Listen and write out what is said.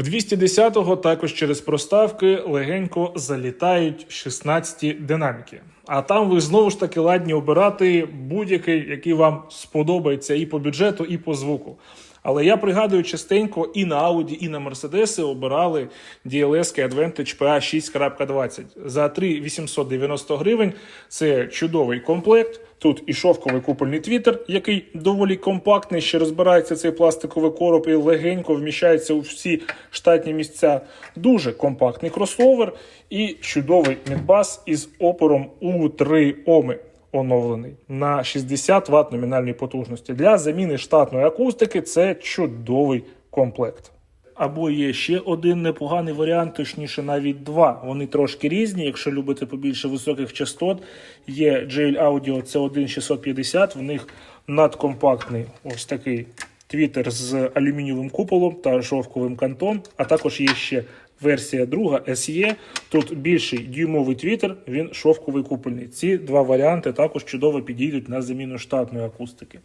В 210-го також через проставки легенько залітають 16 динаміки. А там ви знову ж таки ладні обирати будь-який, який вам сподобається і по бюджету, і по звуку. Але я пригадую частенько і на Audi, і на Mercedes обирали DLS Advantage PA 6.20 за 3 гривень. Це чудовий комплект. Тут і шовковий купольний твітер, який доволі компактний, ще розбирається цей пластиковий короб і легенько вміщається у всі штатні місця. Дуже компактний кросовер і чудовий мідбас із опором у 3 Оми оновлений на 60 Вт номінальної потужності. Для заміни штатної акустики це чудовий комплект. Або є ще один непоганий варіант, точніше навіть два. Вони трошки різні. Якщо любите побільше високих частот, є JL Audio C1650, в них надкомпактний ось такий твітер з алюмінієвим куполом та шовковим кантом, а також є ще версія друга SE. Тут більший дюймовий твітер, він шовковий купольний. Ці два варіанти також чудово підійдуть на заміну штатної акустики.